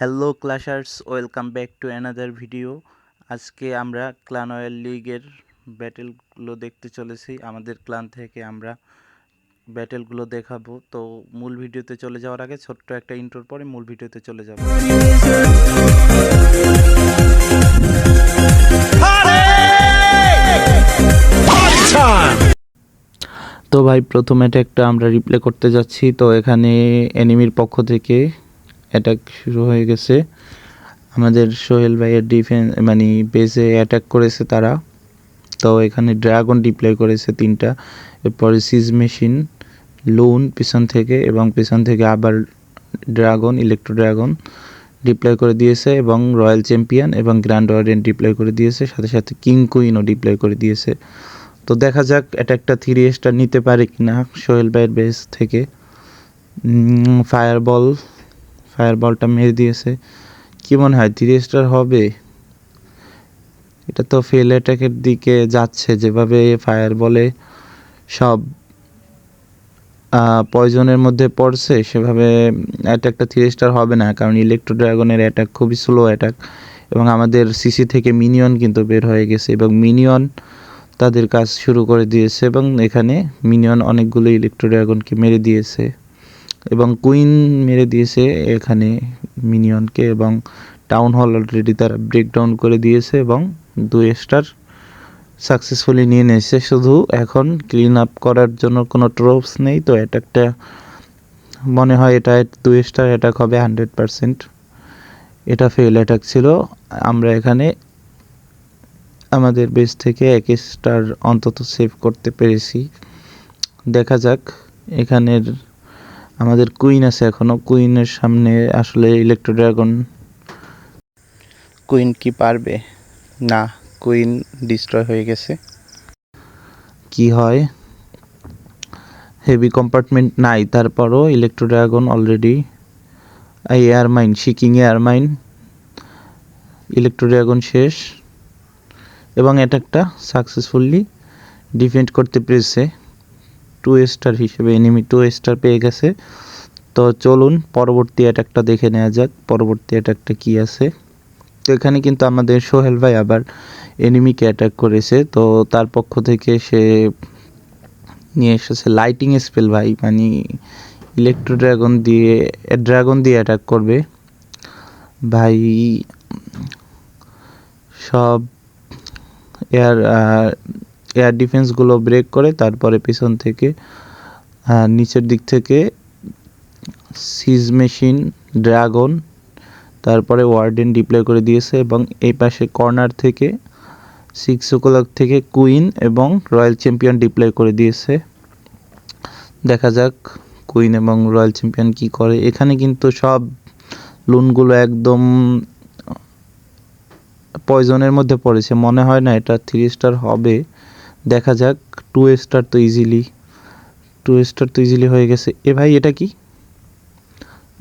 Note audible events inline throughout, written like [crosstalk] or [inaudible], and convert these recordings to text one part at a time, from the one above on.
Hello clashers welcome back to another video আজকে আমরা clan oil লিগের ব্যাটেলগুলো দেখতে চলেছি। আমাদের ক্লান থেকে আমরা ব্যাটেলগুলো দেখাবো। তো মূল ভিডিওতে চলে যাওয়ার আগে ছোট্ট একটা ইন্টোর পরে মূল ভিডিওতে চলে যাব। তো ভাই প্রথম অ্যাটাকটা আমরা রিপ্লে করতে যাচ্ছি। তো এখানে এনিমির পক্ষ থেকে অ্যাটাক শুরু হয়ে গেছে। আমাদের সোহেল ভাইয়ের ডিফেন্স মানে বেসে অ্যাটাক করেছে তারা। তো এখানে ড্রাগন ডিপ্লয় করেছে তিনটা। এরপরে সিজ মেশিন লোন পিছন থেকে এবং পিছন থেকে আবার ড্রাগন ইলেকট্রো ড্রাগন ডিপ্লয় করে দিয়েছে এবং রয়্যাল চ্যাম্পিয়ন এবং গ্র্যান্ড ওয়ার্ডেন ডিপ্লয় করে দিয়েছে। সাথে সাথে কিং কুইনও ডিপ্লয় করে দিয়েছে। তো দেখা যাক এটা একটা থ্রি স্টার নিতে পারে কিনা সোহেল ভাইয়ের বেস থেকে। ফায়ার বল ফায়ার বলটা মেরে দিয়েছে। কি মনে হয় থ্রি স্টার হবে? এটা তো ফেল অ্যাটাকের দিকে যাচ্ছে। যেভাবে ফায়ার বলে সব পয়জনের মধ্যে পড়ছে, সেভাবে অ্যাটাকটা থ্রি স্টার হবে না। কারণ ইলেকট্রো ড্রাগনের অ্যাটাক খুবই স্লো অ্যাটাক এবং আমাদের সিসি থেকে মিনিয়ন কিন্তু বের হয়ে গেছে এবং মিনিয়ন তাদের কাজ শুরু করে দিয়েছে এবং এখানে মিনিয়ন অনেকগুলো ইলেকট্রো ড্রাগনকে মেরে দিয়েছে। এবং কুইন মেরে দিয়েছে এখানে মিনিয়নকে এবং টাউন হল অলরেডি তারা ব্রেকডাউন করে দিয়েছে এবং দুই স্টার সাকসেসফুলি নিয়ে নিয়েছে। শুধু এখন ক্লিন আপ করার জন্য কোনো ট্রোপস নেই, তো অ্যাটাকটা মনে হয় এটা দুই স্টার অ্যাটাক হবে হান্ড্রেড পারসেন্ট এটা ফেল অ্যাটাক ছিল। আমরা এখানে আমাদের বেস থেকে এক স্টার অন্তত সেভ করতে পেরেছি। দেখা যাক এখানের আমাদের কুইন আছে এখনও। কুইনের সামনে আসলে ইলেকট্রো ড্রাগন কুইন কি পারবে? না কুইন ডিস্ট্রয় হয়ে গেছে। কি হয়? হেভি কম্পার্টমেন্ট নাই তারপরও electro dragon already air mine seeking air mine electro dragon শেষ। এবং এটা একটা সাকসেসফুলি ডিফেন্ড করতে পেরেছে। টু স্টার হিসেবে এনিমি টু স্টার পেয়ে গেছে। তো চলুন, পরবর্তী অ্যাটাকটা দেখে নেওয়া যাক, পরবর্তী অ্যাটাকটা কি আছে। তো এখানে কিন্তু আমাদের সোহেল ভাই আবার এনিমিকে অ্যাটাক করেছে, তো তার পক্ষ থেকে সে নিয়ে এসেছে লাইটিং স্পেল ভাই মানে ইলেকট্রো ড্রাগন দিয়ে ড্রাগন দিয়ে অ্যাটাক করবে। ভাই, সব এয়ার এয়ার ডিফেন্সগুলো ব্রেক করে, তারপরে পিছন থেকে নিচের দিক থেকে সিজ মেশিন ড্রাগন তারপরে ওয়ার্ডেন ডিপ্লয় করে দিয়েছে এবং এই পাশে কর্নার থেকে সিক্স ও ক্লক থেকে কুইন এবং রয়্যাল চ্যাম্পিয়ন ডিপ্লয় করে দিয়েছে। দেখা যাক কুইন এবং রয়্যাল চ্যাম্পিয়ন কি করে। এখানে কিন্তু সব লুনগুলো একদম পয়জনের মধ্যে পড়েছে। মনে হয় না এটা থ্রি স্টার হবে। দেখা যাক টু স্টার তো ইজিলি টু স্টার তো ইজিলি হয়ে গেছে। এ ভাই, এটা কি?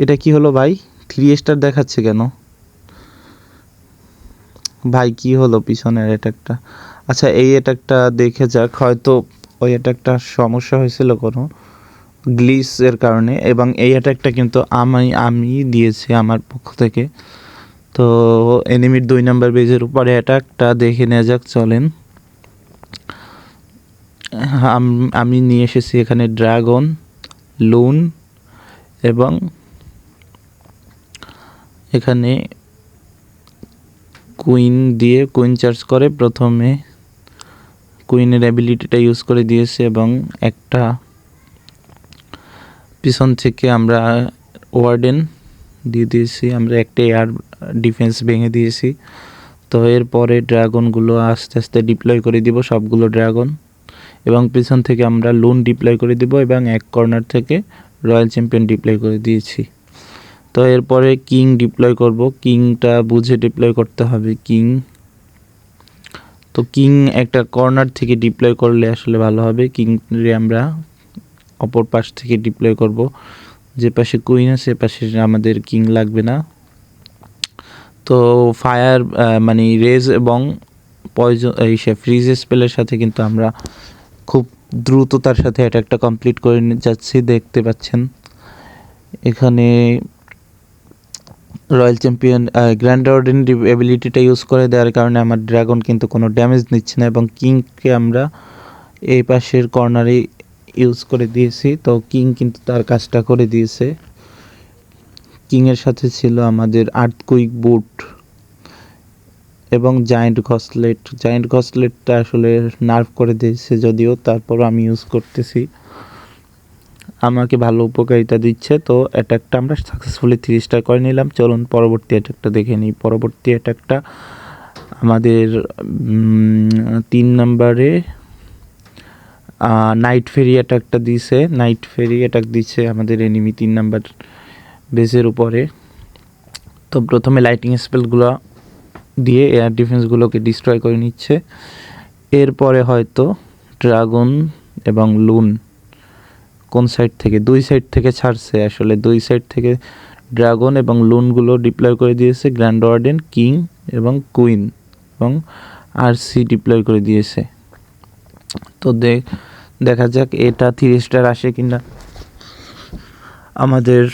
এটা কি হলো ভাই? থ্রি স্টার দেখাচ্ছে কেন? ভাই, কি হলো পিছনের অ্যাটাকটা আচ্ছা এই অ্যাটাকটা দেখে যাক, হয়তো ওই অ্যাটাকটা সমস্যা হয়েছিল কোনো গ্লিসের কারণে, এবং এই অ্যাটাকটা কিন্তু আমি আমি দিয়েছি আমার পক্ষ থেকে। তো এনিমির দুই নাম্বার বেজের উপরে অ্যাটাকটা দেখে নেওয়া যাক, চলেন। আমি নিয়ে এসেছি এখানে ড্রাগন, লুন এবং এখানে কুইন দিয়ে, কুইন চার্জ করে প্রথমে কুইনের অ্যাবিলিটিটা ইউজ করে দিয়েছে এবং একটা পিছন থেকে আমরা ওয়ার্ডেন দিয়ে দিয়েছি, আমরা একটা এয়ার ডিফেন্স ভেঙে দিয়েছি। তো এরপরে ড্রাগনগুলো আস্তে আস্তে ডিপ্লয় করে দিব, সবগুলো ড্রাগন। এবং পিছন থেকে আমরা লোন ডিপ্লয় করে দিব এবং এক কর্নার থেকে রয়্যাল চ্যাম্পিয়ন ডিপ্লয় করে দিয়েছি। তো এরপরে কিং ডিপ্লয় করব। কিংটা বুঝে ডিপ্লয় করতে হবে কিং তো কিং একটা কর্নার থেকে ডিপ্লয় করলে আসলে ভালো হবে। কিং রে আমরা অপর পাশ থেকে ডিপ্লয় করব। যে পাশে কুইন আছে পাশে আমাদের কিং লাগবে না। তো ফায়ার মানে রেজ এবং পয়জন এই সে ফ্রিজ স্পেলের সাথে কিন্তু আমরা খুব দ্রুততার সাথে অ্যাটাকটা কমপ্লিট করে যাচ্ছি, দেখতে পাচ্ছেন। এখানে রয়্যাল চ্যাম্পিয়ন গ্র্যান্ড অর্ডেন এবিলিটিটা ইউজ করে দেওয়ার কারণে আমার ড্রাগন কিন্তু কোনো ড্যামেজ নিচ্ছে না এবং কিংকে আমরা এই পাশের কর্নারে ইউজ করে দিয়েছি। তো কিং কিন্তু তার কাজটা করে দিয়েছে। কিংয়ের সাথে ছিল আমাদের আর্থকুইক বুট এবং জায়েন্ট ঘসলেট জায়েন্ট ঘসলেটটা আসলে নার্ভ করে দিয়েছে যদিও তারপর আমি ইউজ করতেছি। আমাকে ভালো উপকারিতা দিচ্ছে, তো অ্যাটাকটা আমরা সাকসেসফুলি থ্রি স্টার করে নিলাম। চলুন পরবর্তী অ্যাটাকটা দেখে নিই। পরবর্তী অ্যাটাকটা আমাদের তিন নম্বরে নাইট ফেরি অ্যাটাকটা দিছে নাইট ফেরি অ্যাটাক দিচ্ছে আমাদের এনিমি তিন নাম্বার বেসের উপরে। তো প্রথমে লাইটিং স্পেলগুলো দিয়ে এয়ার ডিফেন্সগুলোকে ডিস্ট্রয় করে নিচ্ছে। এরপরে হয়তো ড্রাগন এবং লুন কোন সাইড থেকে? দুই সাইড থেকে ছাড়ছে আসলে। দুই সাইড থেকে ড্রাগন এবং লুনগুলো ডিপ্লয় করে দিয়েছে গ্র্যান্ড ওয়ার্ডেন কিং এবং কুইন এবং আর সি ডিপ্লয় করে দিয়েছে। তো দেখ দেখা যাক এটা থ্রি স্টার আসে কিনা। আমাদের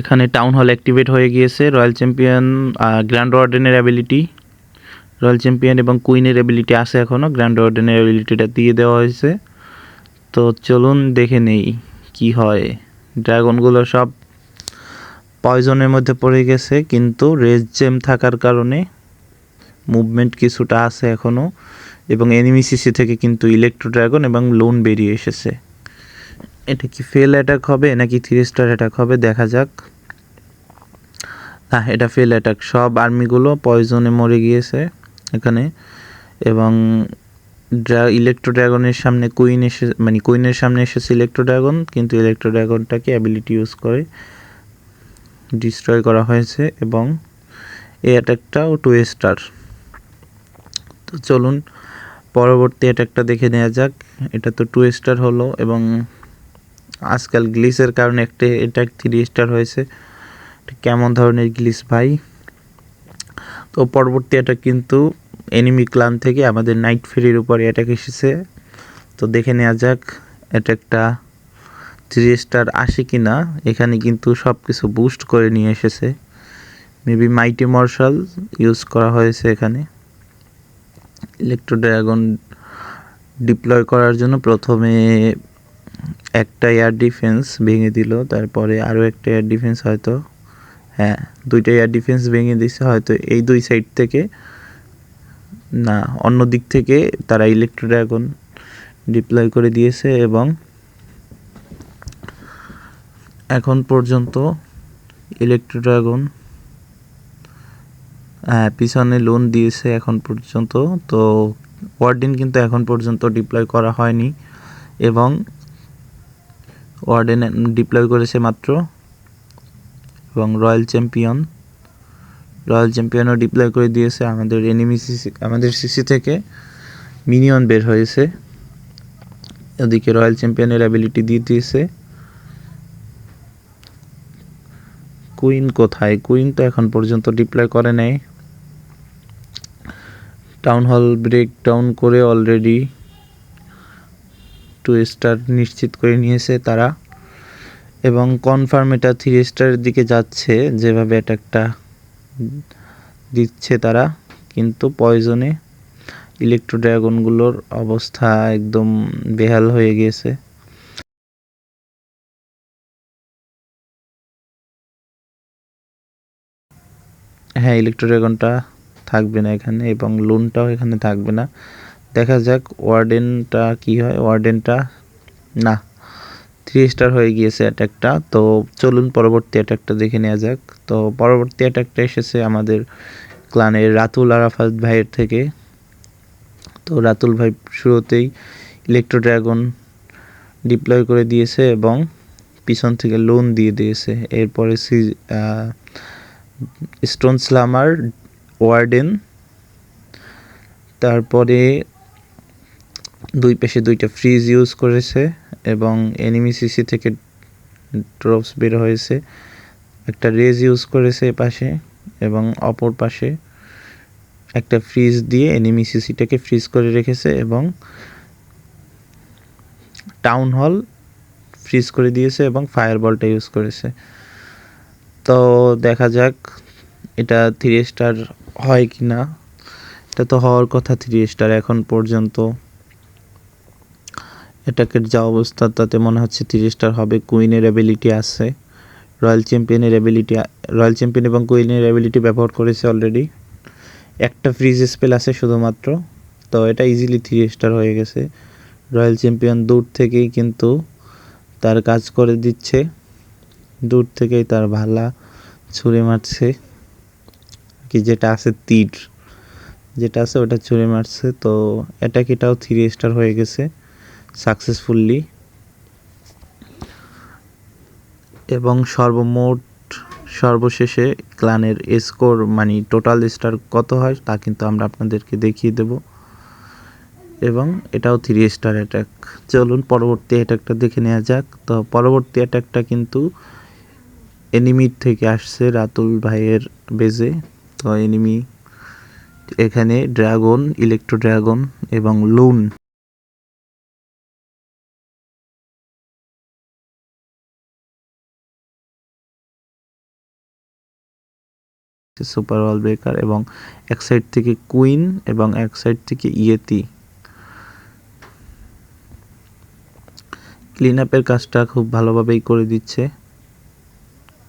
এখানে টাউন হল অ্যাক্টিভেট হয়ে গিয়েছে রয়্যাল চ্যাম্পিয়ন গ্র্যান্ড ওয়ার্ডেনের অ্যাবিলিটি রয়্যাল চ্যাম্পিয়ন এবং কুইনের অ্যাবিলিটি আছে এখনও গ্র্যান্ড ওয়ার্ডেনের অ্যাবিলিটিটা দিয়ে দেওয়া হয়েছে। তো চলুন দেখে নেই কি হয়। ড্রাগনগুলো সব পয়জনের মধ্যে পড়ে গেছে, কিন্তু রেস জেম থাকার কারণে মুভমেন্ট কিছুটা আছে এখনও এবং এনিমি সিসি থেকে কিন্তু ইলেকট্রো ড্রাগন এবং লোন বেরিয়ে এসেছে। এটা কি ফেল অ্যাটাক হবে নাকি থ্রি স্টার অ্যাটাক হবে? দেখা যাক। হ্যাঁ এটা ফেল অ্যাটাক সব আর্মিগুলো পয়জনে মরে গিয়েছে এখানে। এবং ড্রা ইলেকট্রো ড্রাগনের সামনে কুইন এসে মানে কুইনের সামনে এসেছে ইলেকট্রো ড্রাগন কিন্তু ইলেকট্রো ড্রাগনটাকে অ্যাবিলিটি ইউজ করে ডিস্ট্রয় করা হয়েছে এবং এই অ্যাটাকটাও টু স্টার তো চলুন, পরবর্তী অ্যাটাকটা দেখে নেওয়া যাক। এটা তো টু স্টার হলো এবং আজকাল গ্লিসের কারণে একটি, এটা থ্রি স্টার হয়েছে। কেমন ধরনের গ্লিস ভাই? তো পরবর্তী এটা কিন্তু এনিমি ক্লান থেকে আমাদের নাইট ফেরির উপরে অ্যাটাক এসেছে। তো দেখে নেওয়া যাক, এটা একটা থ্রি স্টার আসে কি না এখানে কিন্তু সব কিছু বুস্ট করে নিয়ে এসেছে। মেবি মাইটি মার্শাল ইউজ করা হয়েছে এখানে। ইলেকট্রো ড্রাগন ডিপ্লয় করার জন্য প্রথমে একটা এয়ার ডিফেন্স ভেঙে দিল, তারপরে আরও একটা এয়ার ডিফেন্স হয়তো হ্যাঁ দুইটা এয়ার ডিফেন্স ভেঙে দিছে, হয়তো এই দুই সাইড থেকে, না, অন্য দিক থেকে তারা ইলেকট্রো ড্রাগন ডিপ্লয় করে দিয়েছে এবং এখন পর্যন্ত ইলেকট্রো ড্রাগন হ্যাঁ পিছনে লোন দিয়েছে এখন পর্যন্ত, তো ওয়ার্ডিন কিন্তু এখন পর্যন্ত ডিপ্লয় করা হয়নি এবং ওয়ার্ডেন ডিপ্লয় করেছে মাত্র এবং রয়্যাল চ্যাম্পিয়ন। রয়্যাল চ্যাম্পিয়নও ডিপ্লয় করে দিয়েছে। আমাদের এনিমি সিসি আমাদের সিসি থেকে মিনিয়ন বের হয়েছে। ওদিকে রয়্যাল চ্যাম্পিয়নের অ্যাবিলিটি দিয়ে দিয়েছে। কুইন কোথায়? কুইন তো এখন পর্যন্ত ডিপ্লয় করে নেয় টাউন হল ব্রেক ডাউন করে অলরেডি টু স্টার নিশ্চিত করে নিয়েছে তারা। এবং কনফার্ম এটা থ্রি স্টারের দিকে যাচ্ছে, যেভাবে অ্যাটাকটা দিচ্ছে তারা। কিন্তু পয়জনে ইলেকট্রো ড্রাগনগুলোর অবস্থা একদম বেহাল হয়ে গিয়েছে। হ্যাঁ ইলেকট্রো ড্রাগনটা থাকবে না এখানে এবং লোনটাও এখানে থাকবে না। দেখা যাক ওয়ার্ডেনটা কি হয়। ওয়ার্ডেনটা, না থ্রি স্টার হয়ে গিয়েছে অ্যাটাকটা তো চলুন পরবর্তী অ্যাটাকটা দেখে নেওয়া যাক। তো পরবর্তী অ্যাটাকটা এসেছে আমাদের ক্লানের রাতুল আরাফাত ভাইয়ের থেকে। তো রাতুল ভাই শুরুতেই ইলেকট্রো ড্রাগন ডিপ্লয় করে দিয়েছে এবং পিছন থেকে লোন দিয়ে দিয়েছে। এরপরে সি স্টোন স্লামার ওয়ার্ডেন তারপরে দুই পাশে দুইটা ফ্রিজ ইউজ করেছে এবং এনিমি সিসি থেকে ড্রপস বের হয়েছে। একটা রেজ ইউজ করেছে এ পাশে এবং অপর পাশে একটা ফ্রিজ দিয়ে এনিমি সিসিটাকে ফ্রিজ করে রেখেছে এবং টাউন হল ফ্রিজ করে দিয়েছে এবং ফায়ার বলটা ইউজ করেছে। তো দেখা যাক এটা থ্রি স্টার হয় কি না এটা তো হওয়ার কথা থ্রি স্টার এখন পর্যন্ত। অ্যাটাকের যা অবস্থা, তাতে মনে হচ্ছে থ্রি স্টার হবে। কুইনের অ্যাবিলিটি আছে। রয়্যাল চ্যাম্পিয়নের অ্যাবিলিটি রয়্যাল চ্যাম্পিয়ন এবং কুইনের অ্যাবিলিটি ব্যবহার করেছে অলরেডি একটা ফ্রিজ স্পেল আছে শুধুমাত্র। তো এটা ইজিলি থ্রি স্টার হয়ে গেছে। রয়্যাল চ্যাম্পিয়ন দূর থেকেই কিন্তু তার কাজ করে দিচ্ছে। দূর থেকেই তার ভালা ছুঁড়ে মারছে। কি যেটা আছে, তীর। যেটা আছে ওটা ছুঁড়ে মারছে। তো অ্যাটাক এটাও থ্রি স্টার হয়ে গেছে। সাকসেসফুললি এবং সর্বমোট সর্বশেষে ক্লানের স্কোর মানে টোটাল স্টার কত হয় তা কিন্তু আমরা আপনাদেরকে দেখিয়ে দেব। এবং এটাও থ্রি স্টার অ্যাটাক চলুন পরবর্তী অ্যাটাকটা দেখে নেওয়া যাক। তো পরবর্তী অ্যাটাকটা কিন্তু এনিমির থেকে আসছে রাতুল ভাইয়ের বেজে তো এনিমি এখানে ড্রাগন ইলেকট্রো ড্রাগন এবং লুন সুপার ওয়াল ব্রেকার এবং এক সাইড থেকে কুইন এবং এক সাইড থেকে ইয়েতি ক্লিন আপের কাজটা খুব ভালোভাবেই করে দিচ্ছে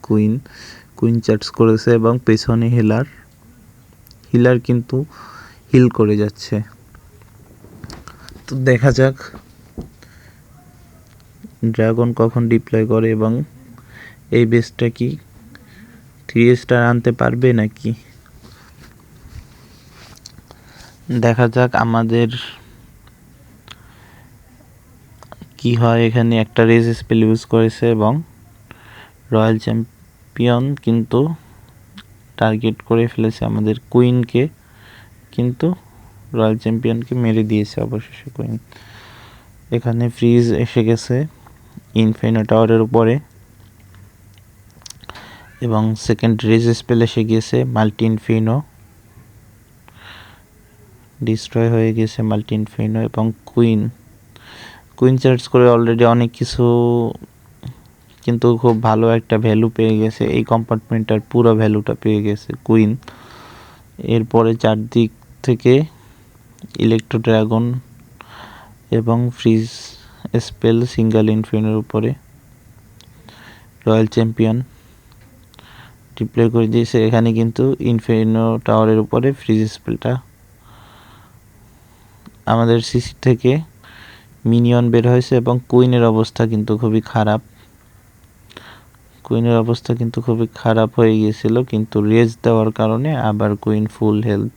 কুইন কুইন চার্জ করেছে এবং পেছনে হিলার হিলার কিন্তু হিল করে যাচ্ছে। তো দেখা যাক ড্রাগন কখন ডিপ্লয় করে এবং এই বেসটা কি থ্রি স্টার আনতে পারবে নাকি? দেখা যাক আমাদের কি হয় এখানে। একটা রেজ স্পেল ইউজ করেছে এবং রয়্যাল চ্যাম্পিয়ন কিন্তু টার্গেট করে ফেলেছে আমাদের কুইনকে কিন্তু রয়্যাল চ্যাম্পিয়নকে মেরে দিয়েছে অবশেষে কুইন এখানে ফ্রিজ এসে গেছে ইনফিনো টাওয়ারের উপরে। এবং সেকেন্ড রেজ স্পেল এসে গিয়েছে মাল্টি ইনফিনো। ডিস্ট্রয় হয়ে গিয়েছে মাল্টি ইনফিনো এবং কুইন কুইন চার্জ করে অলরেডি অনেক কিছু কিন্তু খুব ভালো একটা ভ্যালু পেয়ে গেছে। এই কম্পার্টমেন্টটার পুরো ভ্যালুটা পেয়ে গেছে কুইন এরপরে চারদিক থেকে ইলেকট্রো ড্রাগন এবং ফ্রিজ স্পেল সিঙ্গেল ইনফিনের উপরে। রয়্যাল চ্যাম্পিয়ন ডিপ্লয় করে দিয়েছে, এখানে কিন্তু ইনফিনো টাওয়ারের উপরে ফ্রিজ স্পেলটা আমাদের সিসি থেকে মিনিয়ন বের হয়েছে এবং কুইনের অবস্থা কিন্তু খুবই খারাপ। কুইনের অবস্থা কিন্তু খুবই খারাপ হয়ে গিয়েছিল, কিন্তু রেজ দেওয়ার কারণে আবার কুইন ফুল হেলথ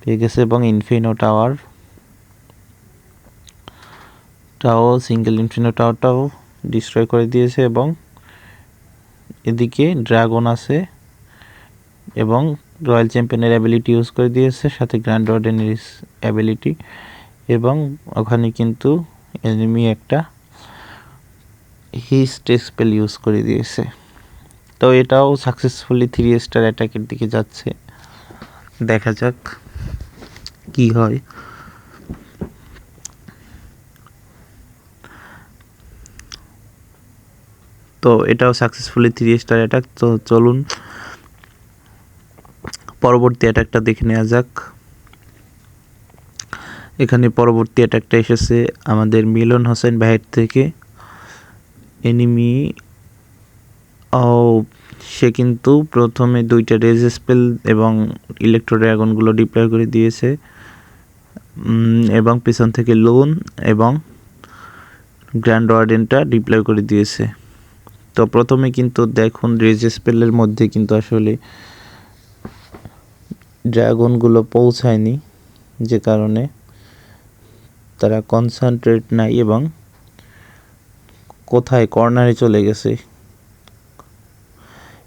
পেয়ে গেছে এবং ইনফিনো টাওয়ার টাও সিঙ্গেল ইনফিনো টাওয়ারটাও ডিস্ট্রয় করে দিয়েছে এবং এদিকে ড্রাগন আছে এবং রয়্যাল চ্যাম্পিয়নের অ্যাবিলিটি ইউজ করে দিয়েছে, সাথে গ্র্যান্ড অর্ডেনের অ্যাবিলিটি এবং ওখানে কিন্তু এনিমি একটা হিস স্পেল ইউজ করে দিয়েছে। তো এটাও সাকসেসফুলি থ্রি স্টার অ্যাটাকের দিকে যাচ্ছে। দেখা যাক কি হয়। তো এটাও সাকসেসফুলি থ্রি স্টার অ্যাটাক তো চলুন। পরবর্তী অ্যাটাকটা দেখে নেওয়া যাক। এখানে পরবর্তী অ্যাটাকটা এসেছে আমাদের মিলন হোসেন ভাইয়ের থেকে। এনিমি ও সে কিন্তু প্রথমে দুইটা রেজ স্পেল এবং ইলেকট্রো ড্রাগনগুলো ডিপ্লয় করে দিয়েছে। এবং পিছন থেকে লোন এবং গ্র্যান্ড ওয়ার্ডেনটা ডিপ্লয় করে দিয়েছে। তো প্রথমে কিন্তু দেখুন রেজ স্পেলের মধ্যে কিন্তু আসলে ড্রাগনগুলো পৌঁছায়নি যে কারণে তারা কনসেন্ট্রেট নাই এবং কোথায় কর্নারে চলে গেছে।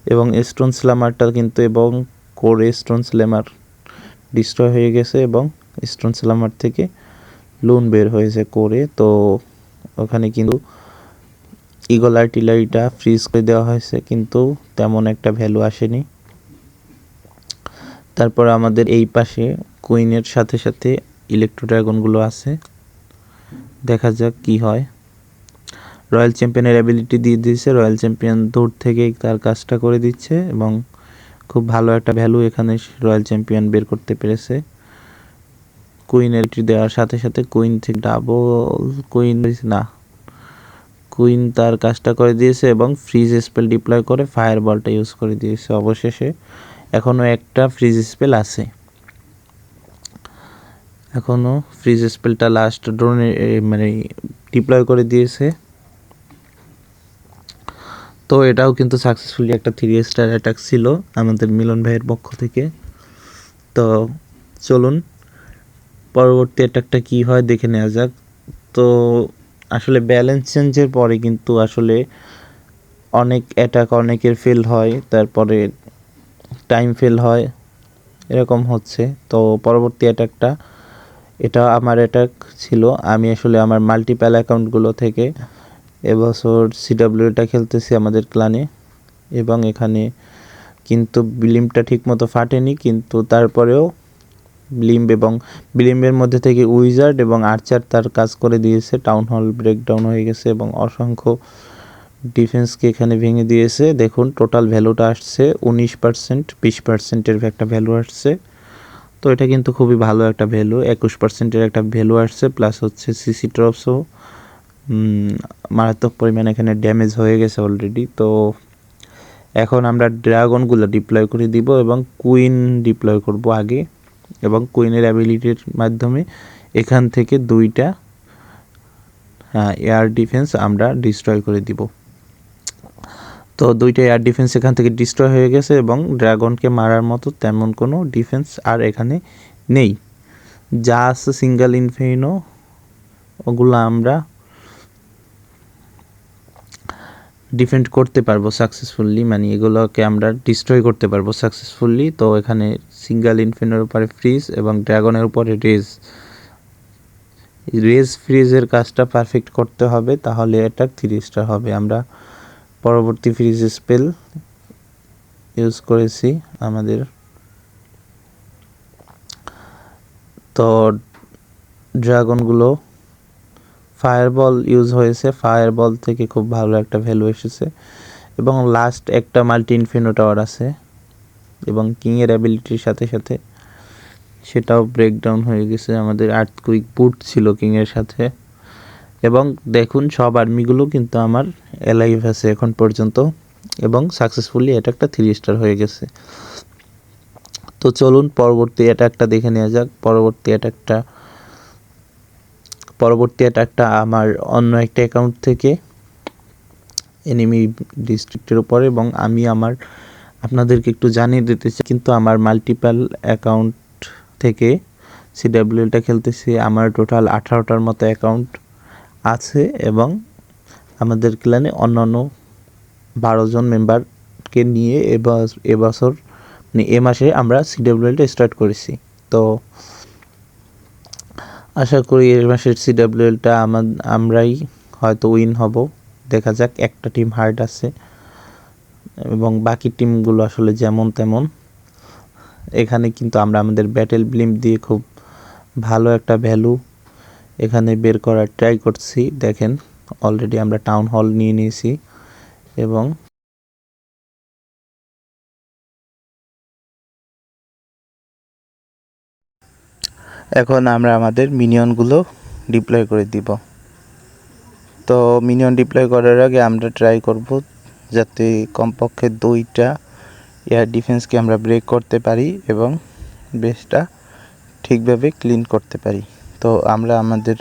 এবং স্টোন স্ল্যামারটা কিন্তু এবং কোরে স্টোন স্ল্যামার ডিস্ট্রয় হয়ে গেছে এবং স্টোন স্ল্যামার থেকে লোন বের হয়েছে করে তো ওখানে কিন্তু ইগল আর্টিলারিটা ফ্রিজ করে দেওয়া হয়েছে, কিন্তু তেমন একটা ভ্যালু আসেনি। তারপর আমাদের এই পাশে কুইনের সাথে সাথে ইলেকট্রো ড্রাগনগুলো আছে। দেখা যাক কি হয়। রয়্যাল চ্যাম্পিয়নের অ্যাবিলিটি দিয়ে দিয়েছে রয়্যাল চ্যাম্পিয়ন দূর থেকেই তার কাজটা করে দিচ্ছে এবং খুব ভালো একটা ভ্যালু এখানে রয়্যাল চ্যাম্পিয়ন বের করতে পেরেছে। কুইনের দেওয়ার সাথে সাথে কুইন থেকে ডাবল কুইন না কুইন তার কাজটা করে দিয়েছে এবং ফ্রিজ স্পেল ডিপ্লয় করে ফায়ার বলটা ইউজ করে দিয়েছে অবশেষে। এখনও একটা ফ্রিজ স্পেল আছে। এখনও ফ্রিজ স্পেলটা লাস্ট ড্রোনে মানে ডিপ্লয় করে দিয়েছে। তো এটাও কিন্তু সাকসেসফুলি একটা থ্রি স্টার অ্যাটাক ছিল আমাদের মিলন ভাইয়ের পক্ষ থেকে। তো চলুন, পরবর্তী অ্যাটাকটা কী হয় দেখে নেওয়া যাক। তো আসলে ব্যালেন্স চেঞ্জের পরে কিন্তু আসলে অনেক অ্যাটাক অনেকের ফেল হয়, তারপরে টাইম ফেল হয়, এরকম হচ্ছে। তো পরবর্তী অ্যাটাকটা এটা আমার অ্যাটাক ছিল। আমি আসলে আমার মাল্টিপ্যাল অ্যাকাউন্টগুলো থেকে এবছর সিডাব্লিউটা খেলতেছি আমাদের ক্লানে এবং এখানে কিন্তু বিলিমটা ঠিকমতো ফাটেনি, কিন্তু তারপরেও ব্লিম্ব এবং ব্লিম্বের মধ্যে থেকে উইজার্ড এবং আর্চার তার কাজ করে দিয়েছে। টাউন হল ব্রেকডাউন হয়ে গেছে এবং অসংখ্য ডিফেন্সকে এখানে ভেঙে দিয়েছে। দেখুন, টোটাল ভ্যালুটা আসছে উনিশ পার্সেন্ট, বিশ পার্সেন্টের একটা ভ্যালু আসছে। তো এটা কিন্তু খুবই ভালো একটা ভ্যালু, একুশ পার্সেন্টের একটা ভ্যালু আসছে, প্লাস হচ্ছে সিসি ড্রপসও মারাত্মক পরিমাণে এখানে ড্যামেজ হয়ে গেছে অলরেডি তো এখন আমরা ড্রাগনগুলো ডিপ্লয় করে দিব এবং কুইন ডিপ্লয় করব আগে। এবং কুইনের অ্যাবিলিটির মাধ্যমে এখান থেকে দুইটা এয়ার ডিফেন্স আমরা ডিস্ট্রয় করে দিব। তো দুইটা এয়ার ডিফেন্স এখান থেকে ডিস্ট্রয় হয়ে গেছে এবং ড্রাগনকে মারার মতো তেমন কোনো ডিফেন্স আর এখানে নেই। যা আছে সিঙ্গেল ইনফেইনো, ওগুলো আমরা ডিফেন্ড করতে পারব সাকসেসফুলি মানে এগুলোকে আমরা ডিস্ট্রয় করতে পারব সাকসেসফুলি। তো এখানে সিঙ্গেল ইনফিনের উপরে ফ্রিজ এবং ড্রাগনের উপরে রেজ। রেজ ফ্রিজের কাজটা পারফেক্ট করতে হবে, তাহলে এটা থ্রি স্টার হবে। আমরা পরবর্তী ফ্রিজ স্পেল ইউজ করেছি আমাদের। তো ড্রাগনগুলো ফায়ারবল ইউজ হয়েছে, ফায়ারবল থেকে খুব ভালো একটা ভ্যালু এসেছে। এবং লাস্ট একটা মাল্টি ইনফিনো টাওয়ার আছে। এবং কিংয়ের অ্যাবিলিটির সাথে সাথে সেটাও ব্রেকডাউন হয়ে গেছে। আমাদের আর্থ কুইক বুট ছিল কিংয়ের সাথে। এবং দেখুন, সব আর্মিগুলো কিন্তু আমার অ্যালাইভ আছে এখন পর্যন্ত এবং সাকসেসফুলি একটা থ্রি স্টার হয়ে গেছে। তো চলুন, পরবর্তী অ্যাটাকটা দেখে নেওয়া যাক। পরবর্তী অ্যাটাকটা পরবর্তী অ্যাটাকটা আমার অন্য একটা অ্যাকাউন্ট থেকে এনিমি ডিস্ট্রিক্টের উপর এবং আমি আমার আপনাদেরকে একটু জানিয়ে দিতে চাই, কিন্তু আমার মাল্টিপাল অ্যাকাউন্ট থেকে সিডাব্লিউটা খেলতেছি, আমার টোটাল আঠারোটার মতো অ্যাকাউন্ট আছে এবং আমাদের ক্লানে অন্যান্য বারো জন মেম্বারকে নিয়ে এবার এবছর মানে এ মাসে আমরা সিডাব্লিউটা স্টার্ট করেছি। তো আশা করি এর মাসের সিডাব্লিউএলটা আমার আমরাই হয়তো উইন হব। দেখা যাক, একটা টিম হার্ড আছে। এবং বাকি টিমগুলো আসলে যেমন তেমন। এখানে কিন্তু আমরা আমাদের ব্যাটেল ব্লিম দিয়ে খুব ভালো একটা ভ্যালু এখানে বের করার ট্রাই করছি। দেখেন অলরেডি আমরা টাউন হল নিয়ে নিয়েছি এবং এখন আমরা আমাদের মিনিয়নগুলো ডিপ্লয় করে দিব। তো মিনিয়ন ডিপ্লয় করার আগে আমরা ট্রাই করব যাতে কমপক্ষে দুইটা এয়ার ডিফেন্সকে আমরা ব্রেক করতে পারি এবং বেসটা ঠিকভাবে ক্লিন করতে পারি। তো আমরা আমাদের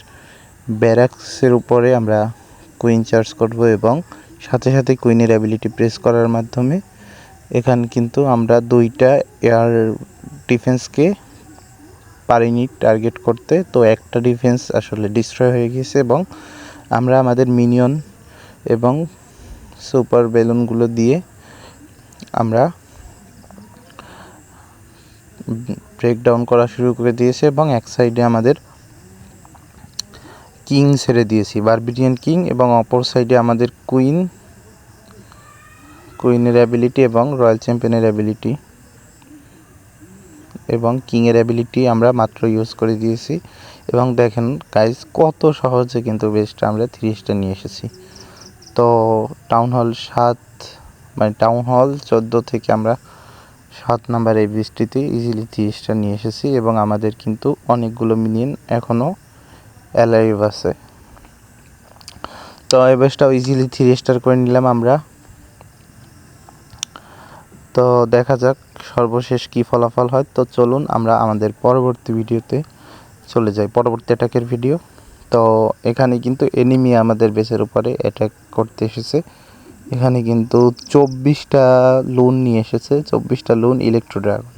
ব্যারাক্সের উপরে আমরা কুইন চার্জ করব এবং সাথে সাথে কুইনের অ্যাবিলিটি প্রেস করার মাধ্যমে এখান কিন্তু আমরা দুইটা এয়ার ডিফেন্সকে পারিনি টার্গেট করতে। তো একটা ডিফেন্স আসলে ডিস্ট্রয় হয়ে গিয়েছে এবং আমরা আমাদের মিনিয়ন এবং সুপার বেলুনগুলো দিয়ে আমরা ব্রেকডাউন করা শুরু করে দিয়েছে এবং এক সাইডে আমাদের কিং ছেড়ে দিয়েছি। বারবিডিয়ান কিং এবং অপর সাইডে আমাদের কুইন কুইনের অ্যাবিলিটি এবং রয়্যাল চ্যাম্পিয়নের অ্যাবিলিটি এবং কিংয়ের অ্যাবিলিটি আমরা মাত্র ইউজ করে দিয়েছি। এবং দেখেন গাইজ কত সহজে কিন্তু বেস্টটা আমরা থ্রি নিয়ে এসেছি। তো টাউন হল সাত মানে টাউন হল চোদ্দ থেকে আমরা সাত নাম্বার এই বৃষ্টিতে ইজিলি তিরিশটা নিয়ে এসেছি এবং আমাদের কিন্তু অনেকগুলো মিলিয়ন এখনও অ্যালাইভ আছে। তো এই বেসটাও ইজিলি থ্রি স্টার করে নিলাম আমরা। তো দেখা যাক সর্বশেষ কি ফলাফল হয়। তো চলুন আমরা আমাদের পরবর্তী ভিডিওতে চলে যাই। পরবর্তী অ্যাটাকের ভিডিও তো এখানে কিন্তু এনিমি আমাদের বেসের উপরে অ্যাটাক করতে এসেছে। এখানে কিন্তু চব্বিশটা লোন নিয়ে এসেছে, চব্বিশটা লোন ইলেকট্রো ড্রাগন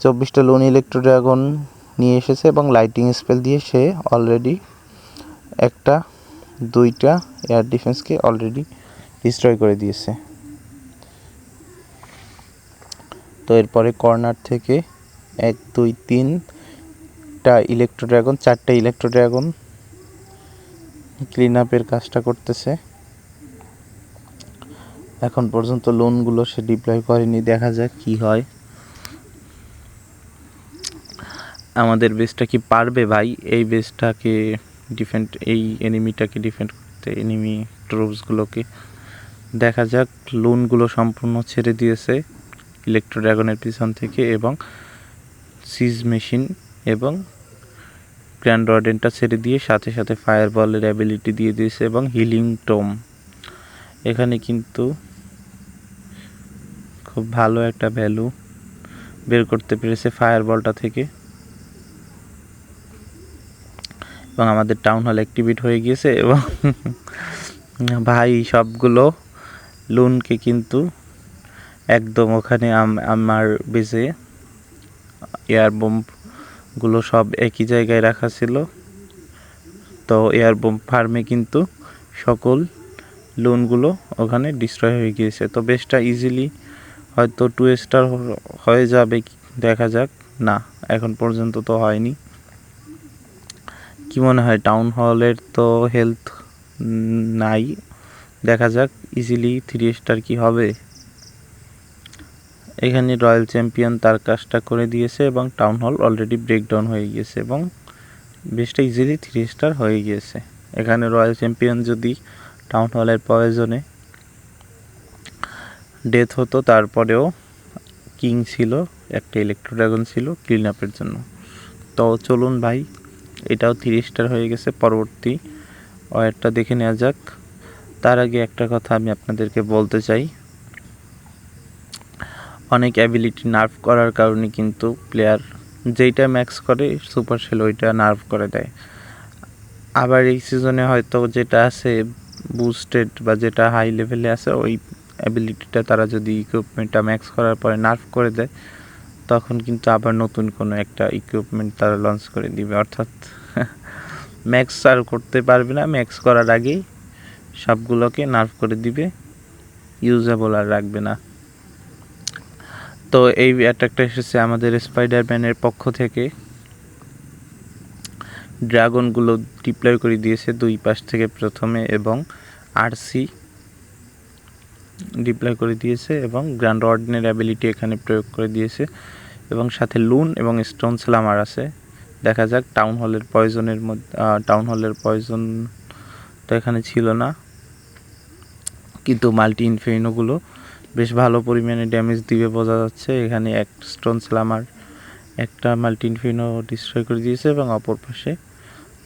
চব্বিশটা লোন ইলেকট্রো ড্রাগন নিয়ে এসেছে এবং লাইটিং স্পেল দিয়ে সে অলরেডি একটা, দুইটা এয়ার ডিফেন্সকে অলরেডি ডিস্ট্রয় করে দিয়েছে। তো এরপরে কর্নার থেকে এক, দুই তিনটা ইলেকট্রো ড্রাগন চারটা ইলেকট্রো ড্রাগন ক্লিন আপের কাজটা করতেছে। এখন পর্যন্ত লোনগুলো সে ডিপ্লয় করেনি, দেখা যাক কি হয়। আমাদের বেসটা কি পারবে ভাই? এই বেসটাকে ডিফেন্ড এই এনিমিটাকে ডিফেন্ড করতে এনিমি ট্রুপসগুলোকে দেখা যাক লোনগুলো সম্পূর্ণ ছেড়ে দিয়েছে ইলেকট্রো ড্রাগনের পিছন থেকে এবং সিজ মেশিন এবং গ্র্যান্ড ওয়ার্ডেনটা ছেড়ে দিয়ে সাথে সাথে ফায়ার বলের অ্যাবিলিটি দিয়ে দিয়েছে এবং হিলিং টোম এখানে কিন্তু খুব ভালো একটা ভ্যালু বের করতে পেরেছে ফায়ার বলটা থেকে। এবং আমাদের টাউন হল অ্যাক্টিভেট হয়ে গিয়েছে এবং [laughs] ভাই সবগুলো লোনকে কিন্তু একদম ওখানে আম- আমার বেজে এয়ার বোমগুলো সব একই জায়গায় রাখা ছিল। তো এয়ার বোম ফার্মে কিন্তু সকল লোনগুলো ওখানে ডিস্ট্রয় হয়ে গিয়েছে। তো বেশটা ইজিলি হয়তো টু স্টার হয়ে যাবে দেখা যাক। না, এখন পর্যন্ত তো হয়নি। কি মনে হয় টাউন হলের তো হেলথ নাই। দেখা যাক ইজিলি থ্রি স্টার কি হবে? এখানে রয়্যাল চ্যাম্পিয়ন তার কাজটা করে দিয়েছে এবং টাউন হল অলরেডি ব্রেকডাউন হয়ে গিয়েছে এবং বেশটা ইজিলি থ্রি স্টার হয়ে গিয়েছে। এখানে রয়্যাল চ্যাম্পিয়ন যদি টাউন হলের প্রয়োজনে ডেথ হতো, তারপরেও কিং ছিল, একটা ইলেকট্রো ড্রাগন ছিল ক্লিন আপের জন্য। তো চলুন ভাই, এটাও থ্রি স্টার হয়ে গেছে। পরবর্তী ওয়ারটা দেখে নেওয়া যাক। তার আগে একটা কথা আমি আপনাদেরকে বলতে চাই। অনেক অ্যাবিলিটি নার্ভ করার কারণে কিন্তু প্লেয়ার যেইটা ম্যাক্স করে সুপার সেল ওইটা নার্ভ করে দেয়। আবার এই সিজনে হয়তো যেটা আছে বুস্টেড বা যেটা হাই লেভেলে আছে, ওই অ্যাবিলিটিটা তারা যদি ইকুইপমেন্টটা ম্যাক্স করার পরে নার্ভ করে দেয়, তখন কিন্তু আবার নতুন কোনো একটা ইকুইপমেন্ট তারা লঞ্চ করে দিবে। অর্থাৎ [laughs] ম্যাক্স আর করতে পারবে না ম্যাক্স করার আগেই সবগুলোকে নার্ভ করে দিবে ইউজেবল আর রাখবে না। তো এই অ্যাটাকটা এসেছে আমাদের স্পাইডারম্যানের পক্ষ থেকে। ড্রাগনগুলো ডিপ্লয় করে দিয়েছে দুই পাশ থেকে প্রথমে এবং আরসি ডিপ্লয় করে দিয়েছে এবং গ্র্যান্ড অর্ডিনের অ্যাবিলিটি এখানে প্রয়োগ করে দিয়েছে এবং সাথে লুন এবং স্টোন স্লামার আছে। দেখা যাক টাউন হলের পয়জনের মধ্যে টাউন হলের পয়জন তো এখানে ছিল না। কিন্তু মাল্টি ইনফেইনোগুলো বেশ ভালো পরিমাণে ড্যামেজ দিবে বোঝা যাচ্ছে। এখানে এক স্টোন স্লামার একটা মাল্টি ইনফিনো ডিস্ট্রয় করে দিয়েছে এবং অপর পাশে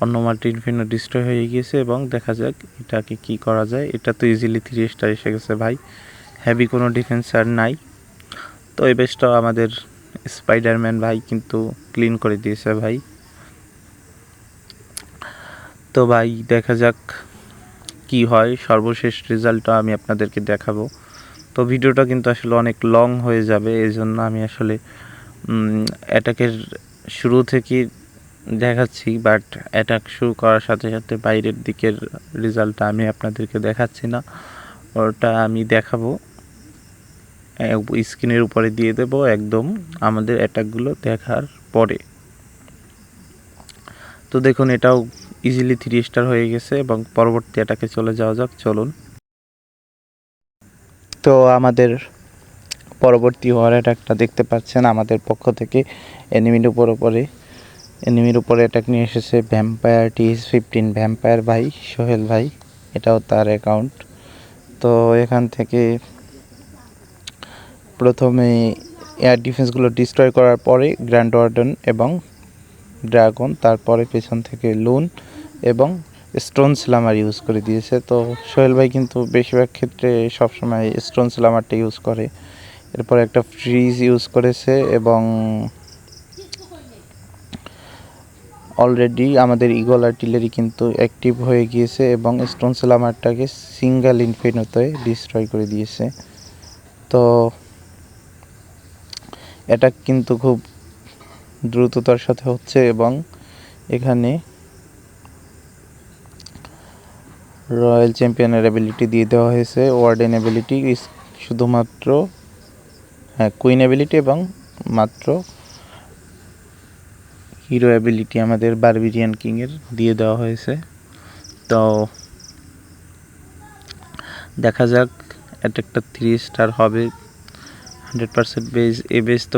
অন্য মাল্টি ইনফিনো ডিস্ট্রয় হয়ে গিয়েছে এবং দেখা যাক এটাকে কি করা যায়। এটা তো ইজিলি থ্রি স্টার এসে গেছে ভাই। হ্যাভি কোনো ডিফেন্স আর নাই। তো এই বেশটাও আমাদের স্পাইডারম্যান ভাই কিন্তু ক্লিন করে দিয়েছে ভাই। তো ভাই দেখা যাক কি হয়। সর্বশেষ রেজাল্টটা আমি আপনাদেরকে দেখাবো। তো ভিডিওটা কিন্তু আসলে অনেক লং হয়ে যাবে এই জন্য আমি আসলে অ্যাটাকের শুরু থেকে দেখাচ্ছি বাট অ্যাটাক শুরু করার সাথে সাথে বাইরের দিকের রেজাল্টটা আমি আপনাদেরকে দেখাচ্ছি না। ওটা আমি দেখাবো। স্ক্রিনের উপরে দিয়ে দেব একদম আমাদের অ্যাটাকগুলো দেখার পরে। তো দেখুন, এটাও ইজিলি থ্রি স্টার হয়ে গেছে এবং পরবর্তী অ্যাটাকে চলে যাওয়া যাক, চলুন। তো আমাদের পরবর্তী ওয়ার অ্যাটাকটা দেখতে পাচ্ছেন আমাদের পক্ষ থেকে। এনিমির উপর উপরে এনিমির উপরে অ্যাটাক নিয়ে এসেছে ভ্যাম্পায়ার টিএস ফিফটিন ভ্যাম্পায়ার ভাই, সোহেল ভাই, এটাও তার অ্যাকাউন্ট তো এখান থেকে প্রথমে এয়ার ডিফেন্সগুলো ডিস্ট্রয় করার পরে গ্র্যান্ড ওয়ার্ডন এবং ড্রাগন তারপরে পেছন থেকে লুন এবং স্টোন স্লামার ইউজ করে দিয়েছে। তো সোহেল ভাই কিন্তু বেশিরভাগ ক্ষেত্রে সবসময় স্টোন স্লামারটা ইউজ করে। এরপর একটা ফ্রিজ ইউজ করেছে এবং অলরেডি আমাদের ইগল আর্টিলারি কিন্তু অ্যাক্টিভ হয়ে গিয়েছে এবং স্টোন স্লামারটাকে সিঙ্গেল ইনফিনিতে ডিস্ট্রয় করে দিয়েছে। তো এটা কিন্তু খুব দ্রুততার সাথে হচ্ছে এবং এখানে রয়্যাল চ্যাম্পিয়নের অ্যাবিলিটি দিয়ে দেওয়া হয়েছে। ওয়ার্ডেন অ্যাবিলিটি শুধুমাত্র হ্যাঁ কুইন অ্যাবিলিটি এবং মাত্র হিরো অ্যাবিলিটি আমাদের বারবিরিয়ান কিংয়ের দিয়ে দেওয়া হয়েছে। তো দেখা যাক এটা একটা থ্রি স্টার হবে। হান্ড্রেড পার্সেন্ট বেজ এ বেজ তো